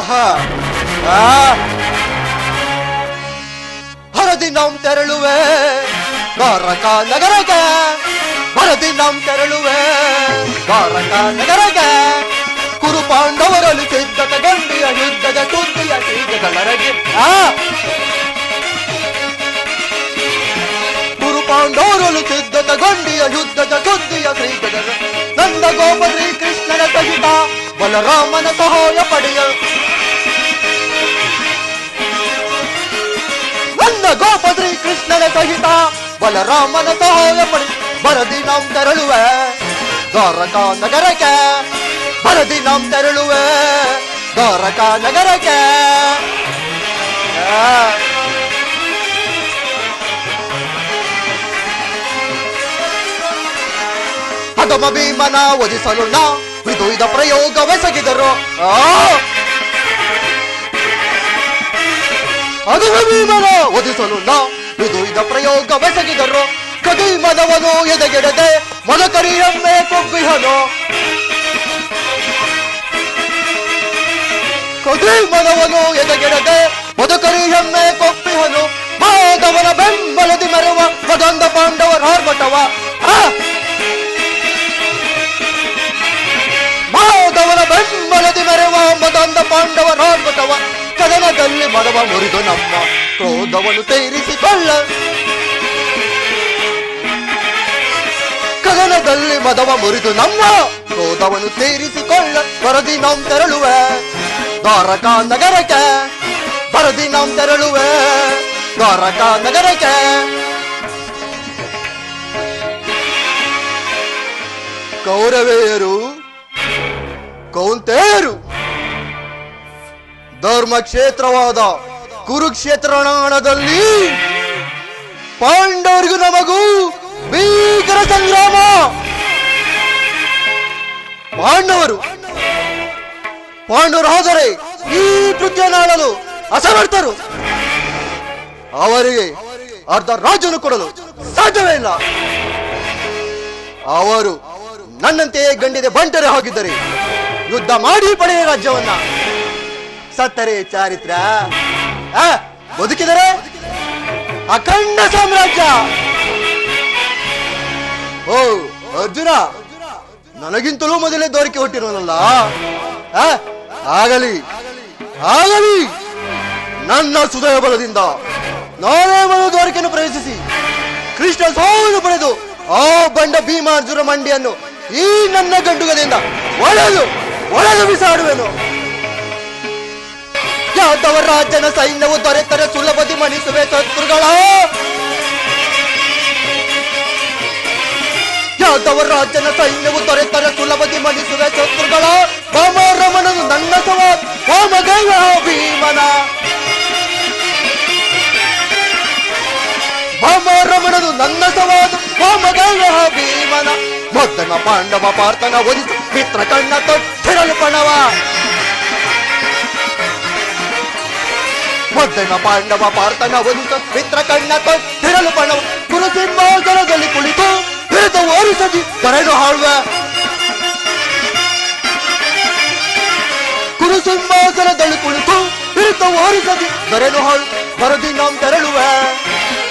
ಆಹಾ. ಆ. ಹರದಿ ನಾವು ತೆರಳುವೆ. ದ್ವಾರಕ ನಗರಕ್ಕೆ. ಹರದಿ ನಾವು ತೆರಳುವೆ. ದ್ವಾರಕ ನಗರಕ್ಕೆ. ಕುರು ಪಾಂಡವರಲ್ಲಿ ಸಿದ್ಧತ ಗಂಡಿಯ ಯುದ್ಧದ ಸುದ್ದಿಯ ಶ್ರೀಗದಳರಗೆ ಆ. ಕುರು ಪಾಂಡವರಲು ಸಿದ್ಧತ ಗಂಡಿಯ ಯುದ್ಧದ ಸುದ್ದಿಯ ಶ್ರೀಗದ ನಂದ ಗೋಪ ಶ್ರೀಕೃಷ್ಣನ ಸಹಿತ ಬಲರಾಮನ ಸಹಾಯ ಪಡೆಯ ನನ್ನ ಗೋಪ ಶ್ರೀಕೃಷ್ಣನ ಸಹಿತ ಬಲರಾಮನ ಸಹಾಯ ಪಡೆ ಬರದಿ ನಾವು ತೆರಳುವೆ ದ್ವಾರಕ ನಗರಕ್ಕೆ ಬರದಿ ನಾವು ತೆರಳುವೆ ದ್ವಾರಕ ನಗರಕ್ಕೆ ಆ. ಹಗಮ ಭೀಮನ ಒದಿಸಲು ನಾ ವಿಧುವಿದ ಪ್ರಯೋಗವೆಸಗಿದರು ಅದು ಭೀಮನ ಒದಿಸಲು ನಾ. ವಿಧುವಿದ ಪ್ರಯೋಗವೆಸಗಿದರು ಕದಿ ಮದವನು ಎದೆಗೆಡದೆ ಮೊದಕರಿಯಮ್ಮೆ ಕೊಬ್ಬಿಹನು ಕದಿ ಮದವನು ಎದೆಗೆಡದೆ ಮೊದಕರಿ ಹೆಮ್ಮೆ ಕೊಪ್ಪಿಹನು ಮಾಧವನ ಬೆಂಬಲದಿ ಮೆರವ ಮದೊಂದ ಪಾಂಡವರ ಹಾರ್ಮಟವ ಆ! ಮೆರೆವ ಮದಂದ ಪಾಂಡವರ ಹಾರ್ಮಟವ ಕದನದಲ್ಲಿ ಮದವ ಮುರಿದು ನಮ್ಮ ಕ್ರೋಧವನ್ನು ತೀರಿಸಿಕೊಳ್ಳ. ಕದನದಲ್ಲಿ ಮದವ ಮುರಿದು ನಮ್ಮ ಕ್ರೋಧವನ್ನು ತೀರಿಸಿಕೊಳ್ಳ. ವರದಿ ನಾವು ತೆರಳುವೆ ದ್ವಾರಕಾ ನಗರಕ್ಕೆ ವರದಿ ನಾವು ತೆರಳುವೆ ದ್ವಾರಕಾ ನಗರಕ್ಕೆ ಕೌರವೇಯರು, ಕೌಂತೆಯರು ಧರ್ಮ ಕ್ಷೇತ್ರವಾದ ಕುರುಕ್ಷೇತ್ರ ರಣದಲ್ಲಿ ಪಾಂಡವರಿಗೂ ನಮಗೂ ಭೀಕರ ಸಂಗ್ರಾಮ. ಪಾಂಡವರು ಪಾಂಡವರು ಹೋದರೆ ಈ ಕೃತ್ಯನಾಳಲು ಅಸಮರ್ಥರು. ಅವರಿಗೆ ಅರ್ಧ ರಾಜ್ಯವನ್ನು ಕೊಡಲು ಸಾಧ್ಯವೇ ಇಲ್ಲ. ಅವರು ನನ್ನಂತೆಯೇ ಗಂಡಿದೆ ಬಂಟರೆ ಹಾಕಿದ್ದರೆ ಯುದ್ಧ ಮಾಡಿ ಪಡೆಯ ರಾಜ್ಯವನ್ನ. ಸತ್ತರೆ ಚಾರಿತ್ರ. ಬದುಕಿದರೆ? ಅಖಂಡ ಸಾಮ್ರಾಜ್ಯ. ಓ, ಅರ್ಜುನ, ನನಗಿಂತಲೂ ಮೊದಲೇ ದೋರಿಕೆ ಹುಟ್ಟಿರೋನಲ್ಲ ಆಗಲಿ ಆಗಲಿ. ನನ್ನ ಸುದಯ ಬಲದಿಂದ ನಾನೇ ಮನು ದೋರಿಕೆಯನ್ನು ಪ್ರವೇಶಿಸಿ ಕೃಷ್ಣ ಸೋಲು ಪಡೆದು ಆ ಬಂಡ ಭೀಮಾರ್ಜುನ ಮಂಡಿಯನ್ನು ಈ ನನ್ನ ಗಂಡುಗದಿಂದ ಒಳಗು ಒಳೆದು ಬಿಸಾಡುವೆನು. ಯಾದವ ರಾಜನ ಸೈನ್ಯವು ದೊರೆತರೆ ಸುಲಭದಿ ಮಣಿಸುವೆ ಶತ್ರುಗಳ. ಯಾದವ ರಾಜನ ಸೈನ್ಯವು ದೊರೆತರೆ ಸುಲಭದಿ ಮಣಿಸುವೆ ಶತ್ರುಗಳ. ವಾಮರಮಣನು ನನ್ನ ಸವ ವಾಮಗೈವ ಭೀಮನ. ವಾಮರಮಣನು ನನ್ನ ಸವಾದ ವಾಮಗೈವ ಭೀಮನ. ಮೊದಲ ಪಾಂಡವ ಪಾರ್ಥನ ಒದಿಸು ಮಿತ್ರ ಕಣ್ಣ ತೊಟ್ಟಿರಲು ಪಣವ. ಮೊದ್ದನ ಪಾಂಡವ ಪಾರ್ಥನ ಒದಿಸು ಮಿತ್ರ ಕಣ್ಣ ತೊಟ್ಟಿರಲು ಪಣವ ಗುರುಸಿಂಹಾಸನದಲ್ಲಿ ಕುಳಿತು ಹಿಡಿದ ಓರಿಸದಿ ಕರೆದು ಹಾಳುವ ಗುರುಸಿಂಹಾಸನದಲ್ಲಿ ಕುಳಿತು ಹಿಡಿದ ಓರಿಸದಿ ಕರೆದು ಹಾಳು ಬರದಿ ನಾವು ತೆರಳುವ.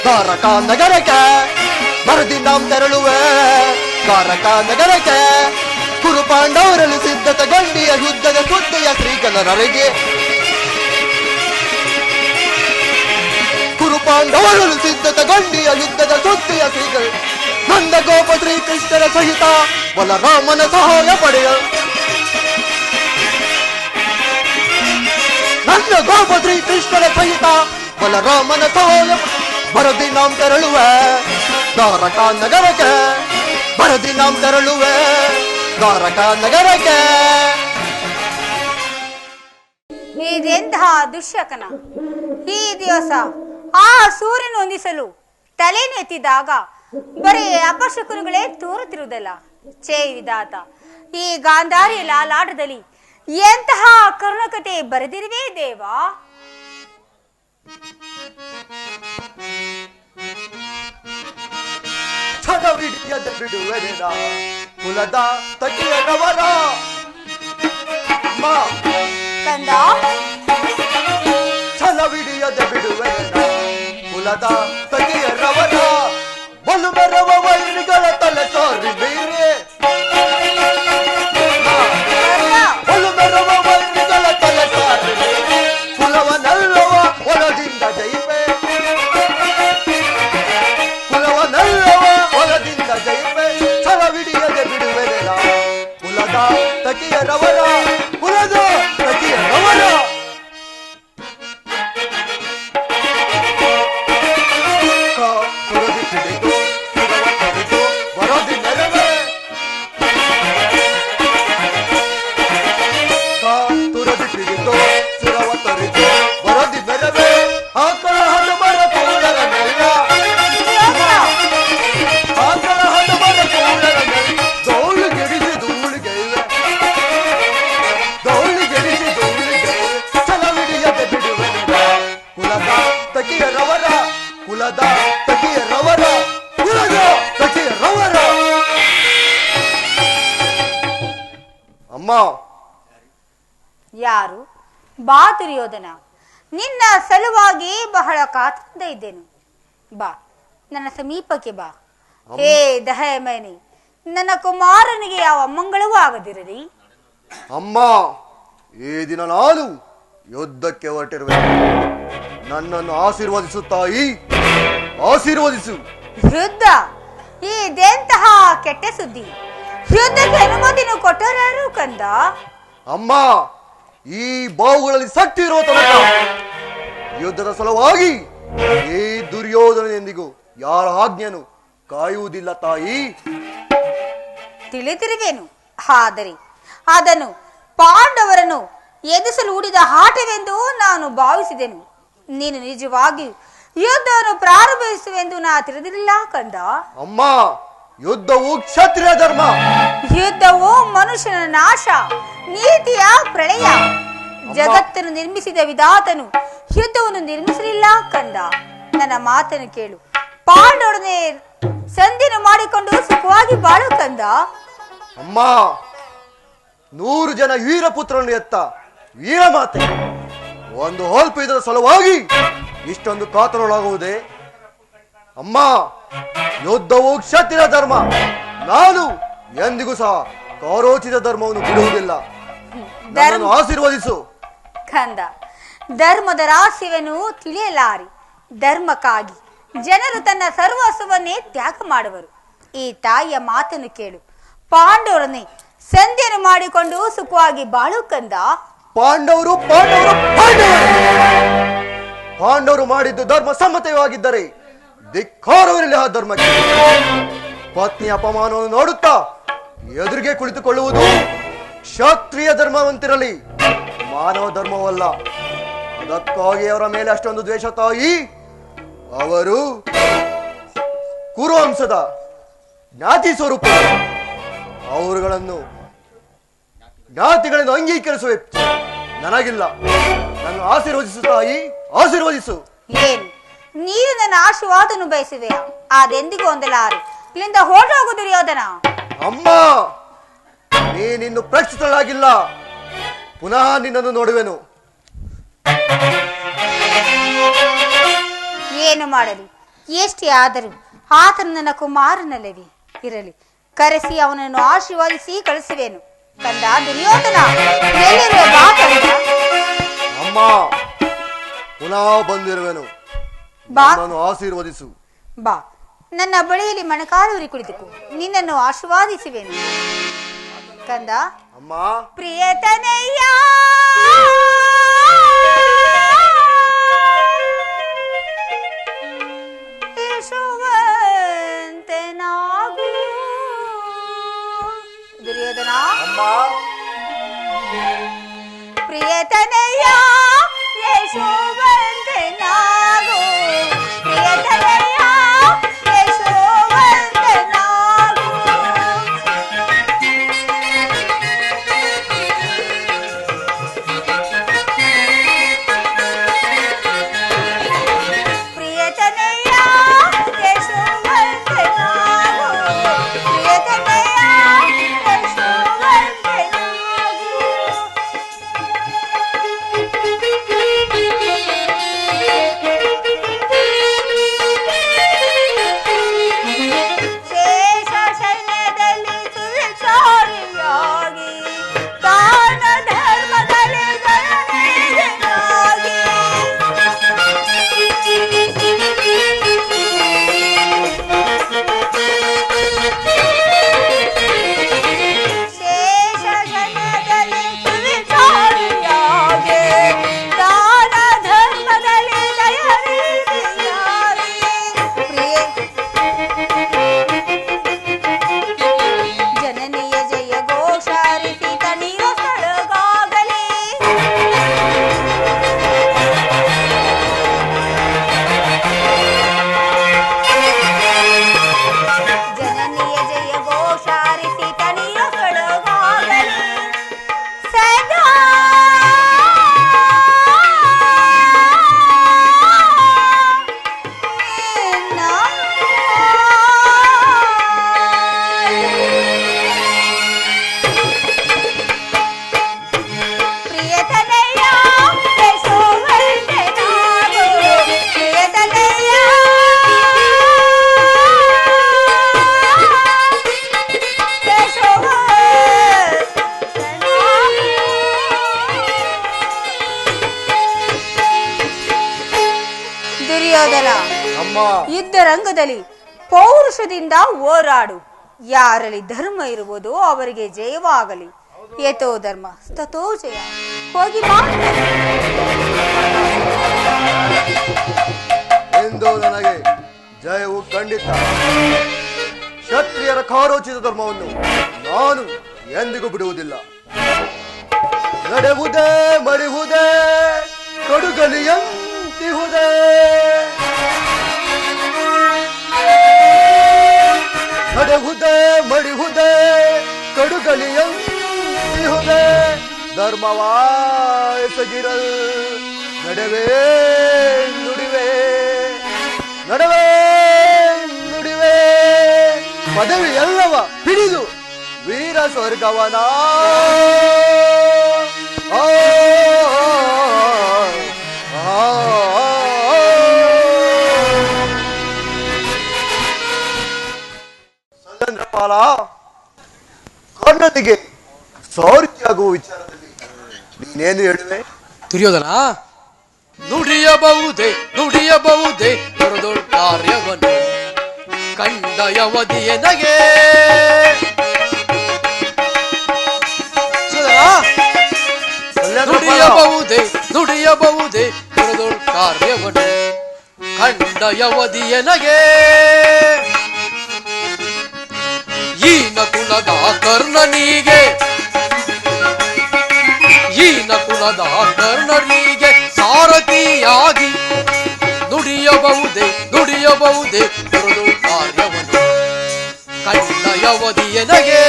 ತಾರಕ ನಗರಕ್ಕೆ ಬರದಿ ನಾವು ತೆರಳುವ. ತಾರಕ ನಗರಕ್ಕೆ ಕುರು ಪಾಂಡವರಲ್ಲಿ ಸಿದ್ಧತೆ, ಗಂಡಿಯ ಯುದ್ಧದ ಸುದ್ದಿಯ ಶ್ರೀಗಣರರಿಗೆ ಕುರು ಪಾಂಡವರಲ್ಲಿ ಸಿದ್ಧತೆ ಗಂಡಿಯ ಯುದ್ಧದ ಸುದ್ದಿಯ ಶ್ರೀಗಳು. ನಂದ ಗೋಪ ಶ್ರೀಕೃಷ್ಣನ ಸಹಿತ ಬಲರಾಮನ ಸಹಾಯ ಪಡೆಯ. ನನ್ನ ಗೋಪ ಶ್ರೀಕೃಷ್ಣನ ಸಹಿತ ಬಲರಾಮನ ಸಹಾಯ ಬರದಿ ನಾಂ ತೆರಳುವೆ ದ್ವಾರಕಾ ನಗರಕ್ಕೆ ಬರದಿ ನಾಂ ತೆರಳುವೆ ದ್ವಾರಕಾ ನಗರಕ್ಕೆ. ಇದೆಂತಹ ದುಶ್ಯಕನ ಈ ದಿವಸ ಆ ಸೂರ್ಯನ ಹೊಂದಿಸಲು ತಲೆಯನ್ನು ಎತ್ತಿದಾಗ ಬರೀ ಅಪಶಕುನಗಳೇ ತೋರುತ್ತಿರುವುದಲ್ಲ ಛೇ ವಿಧಾತ. ಈ ಗಾಂಧಾರಿ ಲಾಲಾಟದಲ್ಲಿ ಎಂತಹ ಕರುಣಕತೆ ಬರೆದಿರುವೆ ದೇವಾ? ಚದವಿಡಿಯದ ಬಿಡುವೆರೆದ ಕುಲದ ತಟಿಯನವರ ತಂದ ಛಲವಿಡಿಯದ ಬಿಡುವೆರೆದ ಕುಲದ ತಗಿಯರವರ ಬಲು ಮೆರವ ವೈರಿಗಳ ತಲೆ ಸಾರಿ ಬೇರೆ ಅಮ್ಮ ಯಾರು? ಬಾ ದುರ್ಯೋಧನ. ನಿನ್ನ ಸಲುವಾಗಿ ಬಹಳ ಕಾತುರದ ಇದ್ದೇನೆ. ಬಾ ನನ್ನ ಸಮೀಪಕ್ಕೆ ಬಾ. ಹೇ ದಹಮನಿ ನನ್ನ ಕುಮಾರನಿಗೆ ಯಾವ ಮಂಗಳವೂ ಆಗದಿರಲಿ. ಅಮ್ಮ ಈ ದಿನ ನಾನು ಯುದ್ಧಕ್ಕೆ ಹೊರಟಿರುವೆ. ನನ್ನನ್ನು ಆಶೀರ್ವದಿಸು ತಾಯಿ ಆಶೀರ್ವದಿಸು. ಯುದ್ಧ ಇದೆಂತಹ ಕೆಟ್ಟ ಸುದ್ದಿ. ಯುದ್ಧಕ್ಕೆ ಅನುಮತಿನು ಕೊಟ್ಟರಾರು ಕಂದ. ಅಮ್ಮ ಈ ಬಾವುಗಳಲ್ಲಿ ಇರುವ ತನಕ ಯುದ್ಧದ ಸಲುವಾಗಿ ಈ ದುರ್ಯೋಧನನೆಂದಿಗೂ ಯಾರ ಆಜ್ಞೆಯನ್ನು ಕಾಯುವುದಿಲ್ಲ ತಾಯಿ. ತಿಳಿದಿರುವೆನು. ಆದರೆ ಅದನ್ನು ಪಾಂಡವರನ್ನು ಎದುರಿಸಲು ಹೂಡಿದ ಆಟವೆಂದು ನಾನು ಭಾವಿಸಿದೆನು. ನೀನು ನಿಜವಾಗಿ ಯುದ್ಧವನ್ನು ಪ್ರಾರಂಭಿಸುವೆಂದು ನಾ ತಿಳಿದಿರಲಿಲ್ಲ ಕಂದ. ಅಮ್ಮ ಯುದ್ಧವು ಕ್ಷತ್ರಿಯ ಧರ್ಮ. ಯುದ್ಧವು ಮನುಷ್ಯನ ನಾಶ ನೀತಿಯ ಪ್ರಳಯ. ಜಗತ್ತನ್ನು ನಿರ್ಮಿಸಿದ ವಿಧಾತನು ಯುದ್ಧವನ್ನು ನಿರ್ಮಿಸಲಿಲ್ಲ ಕಂದ. ನನ್ನ ಮಾತನ್ನು ಕೇಳು. ಪಾಂಡೊಡನೆ ಸಂಧಿನ ಮಾಡಿಕೊಂಡು ಸುಖವಾಗಿ ಬಾಳು ಕಂದ. ಅಮ್ಮ ನೂರು ಜನ ವೀರ ವೀರಪುತ್ರರನ್ನು ಎತ್ತ ವೀರಮಾತೆ ಒಂದು ಹೋಲ್ಪು ಇದರ ಸಲುವಾಗಿ ಇಷ್ಟೊಂದು ಕಾತರೊಳಗುವುದೇ? ಅಮ್ಮ ಯುದ್ಧವು ಕ್ಷತ್ರಿಯ ಧರ್ಮ. ನಾನು ಎಂದಿಗೂ ಸಹ ಕಾರೋಚಿತ ಧರ್ಮವನ್ನು ಬಿಡುವುದಿಲ್ಲ. ನನ್ನನ್ನು ಆಶೀರ್ವದಿಸು. ಕಂದ ಧರ್ಮದ ರಾಶಿಯನ್ನು ತಿಳಿಯಲಾರಿ. ಧರ್ಮಕ್ಕಾಗಿ ಜನರು ತನ್ನ ಸರ್ವಸ್ವವನ್ನೇ ತ್ಯಾಗ ಮಾಡುವರು. ಈ ತಾಯಿಯ ಮಾತನ್ನು ಕೇಳು. ಪಾಂಡವರನ್ನೇ ಸಂಧಿಯನ್ನು ಮಾಡಿಕೊಂಡು ಸುಖವಾಗಿ ಬಾಳು ಕಂದ. ಪಾಂಡವರು ಪಾಂಡವರು ಪಾಂಡವರು! ಪಾಂಡವರು ಮಾಡಿದ್ದು ಧರ್ಮ ಸಮ್ಮತವಾಗಿದ್ದರೆ ಧಿಕ್ಕಾರವಿರಲಿ ಆ ಧರ್ಮಕ್ಕೆ. ಪತ್ನಿ ಅಪಮಾನವನ್ನು ನೋಡುತ್ತಾ ಎದುರಿಗೆ ಕುಳಿತುಕೊಳ್ಳುವುದು ಕ್ಷತ್ರಿಯ ಧರ್ಮವಂತಿರಲಿ. ಮಾನವ ಧರ್ಮವಲ್ಲ. ಅದಕ್ಕಾಗಿ ಅವರ ಮೇಲೆ ಅಷ್ಟೊಂದು ದ್ವೇಷ ತಾಯಿ ಅವರು ಕುರುವಂಶದ ಜ್ಞಾತಿ ಸ್ವರೂಪ. ಅವರುಗಳನ್ನು ಜ್ಞಾತಿಗಳನ್ನು ಅಂಗೀಕರಿಸುವ. ನನಗಿಲ್ಲ. ನನ್ನ ಆಶೀರ್ವದಿಸು ತಾಯಿ, ಆಶೀರ್ವದಿಸು. ನೀನು ನನ್ನ ಆಶೀರ್ವಾದನು ಬಯಸುವೆ ಅದೆಂದಿಗೂ ಒಂದಲ್ಲ ಇಲ್ಲಿಂದ ಹೋಗೋಗು ದುರ್ಯೋಧನ. ಅಮ್ಮ ನೀನಿನ್ನು ಪ್ರಕ್ಷಿತಳಾಗಿಲ್ಲ. ಪುನಃ ನಿನ್ನನ್ನು ನೋಡುವೆನು. ಏನು ಮಾಡಲಿ? ಎಷ್ಟೇ ಆದರೂ ಆತನು ನನ್ನ ಕುಮಾರನಲ್ಲವೇ. ಇರಲಿ ಕರೆಸಿ ಅವನನ್ನು ಆಶೀರ್ವಾದಿಸಿ ಕಳಿಸುವೆನು. ಕಂದ ದುರ್ಯೋಧನ ಎಲ್ಲಿರುವೆ ಬಾ ಕಂದ ಅಮ್ಮ ಪುನಃ ಬಂದಿರುವೆನು. ಬಾ. ನನ್ನನ್ನು ಆಶೀರ್ವದಿಸು. ಬಾ. ನನ್ನ ಬಳಿಯಲ್ಲಿ ಮಣಕಾಲೂರಿ ಕುಳಿತು ನಿನ್ನನ್ನು ಆಶೀರ್ವಾದಿಸುವೆನು. ಕಂದ. ಅಮ್ಮ. ಪ್ರಿಯತನಯ್ಯ ಅಮ್ಮ. ಯುದ್ಧ ರಂಗದಲ್ಲಿ ಪೌರುಷದಿಂದ ಹೋರಾಡು. ಯಾರಲ್ಲಿ ಧರ್ಮ ಇರುವುದು ಅವರಿಗೆ ಜಯವಾಗಲಿ. ಯಥೋ ಧರ್ಮ ತಥೋ ಜಯ. ಹೋಗಿ ಬಾ ಎಂದು ನನಗೆ ಜಯವು ಖಂಡಿತ. ಕ್ಷತ್ರಿಯರ ಕಾರೋಚಿತ ಧರ್ಮವನ್ನು ನಾನು ಎಂದಿಗೂ ಬಿಡುವುದಿಲ್ಲ. ನಡೆವುದೇ ಮಡಿಹುದೇ ಕೊಡುಗಲಿಯಂತಿಹುದೇ ನಡೆಹುದೇ ಮಡಿಹುದೇ ಕಡುಗಲಿಯಂತಿಹುದೇ ಧರ್ಮವಾಯಸಗಿರಲ್ ನಡೆವೇ ನುಡಿವೆ. ನಡವೇ ನುಡಿವೆ. ಪದವಿ ಎಲ್ಲವ ಹಿಡಿದು ವೀರ ಸ್ವರ್ಗವನ ಕರ್ಣನಿಗೆ ಸೌರ್ಯಾಗುವ ವಿಚಾರದಲ್ಲಿ ನೀನೇನು ಹೇಳುವೆ? ದುರ್ಯೋಧನ? ನುಡಿಯಬಹುದೇ ನುಡಿಯಬಹುದೇ ಕಾರ್ಯವನ್ನು ಕಂಡ ಯವದಿಯ ನಗೆ ಸುಯೋಧನ, ನುಡಿಯಬಹುದೇ ನುಡಿಯಬಹುದೇ ಕಾರ್ಯವನ್ನು ಕಂಡ ಯವದಿಯ ನಗೆ ಈನ ಕುಲದ ಕರ್ಣನಿಗೆ ಈನ ಕುಲದ ಕರ್ಣನಿಗೆ ಸಾರಥಿಯಾಗಿ ನುಡಿಯಬಹುದೇ ನುಡಿಯಬಹುದೇ ಬರದು ಕಾರ್ಯವನ್ನು ಕಂಡ ಯವದಿಯನಗೆ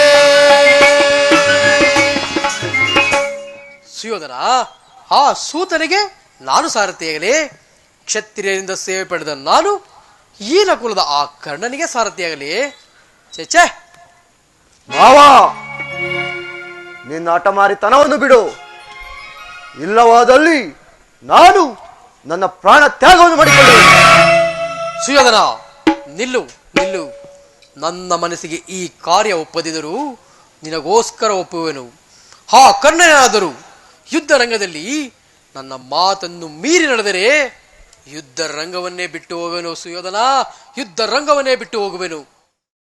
ಸುಯೋಧನ, ಆ ಸೂತನಿಗೆ ನಾನು ಸಾರಥಿಯಾಗಲಿ. ಕ್ಷತ್ರಿಯರಿಂದ ಸೇವೆ ಪಡೆದ ನಾನು ಈ ನಕುಲದ ಆ ಕರ್ಣನಿಗೆ ಸಾರಥಿಯಾಗಲಿ. ಚೇಚೆ ಮಾವ! ನಿನ್ನ ಹಠಮಾರಿತನವನ್ನು ಬಿಡು. ಇಲ್ಲವಾದಲ್ಲಿ ನಾನು ನನ್ನ ಪ್ರಾಣ ತ್ಯಾಗವನ್ನು ಮಾಡಿಕೊಳ್ಳುವೆ. ಸುಯೋಧನ, ನಿಲ್ಲು ನಿಲ್ಲು. ನನ್ನ ಮನಸ್ಸಿಗೆ ಈ ಕಾರ್ಯ ಒಪ್ಪದಿದರೂ ನಿನಗೋಸ್ಕರ ಒಪ್ಪುವೆನು. ಹಾ, ಕರ್ಣನಾದರೂ, ಯುದ್ಧ ರಂಗದಲ್ಲಿ ನನ್ನ ಮಾತನ್ನು ಮೀರಿ ನಡೆದರೆ ಯುದ್ಧ ರಂಗವನ್ನೇ ಬಿಟ್ಟು ಹೋಗುವೆನು ಸುಯೋಧನ. ಯುದ್ಧ ರಂಗವನ್ನೇ ಬಿಟ್ಟು ಹೋಗುವೆನು.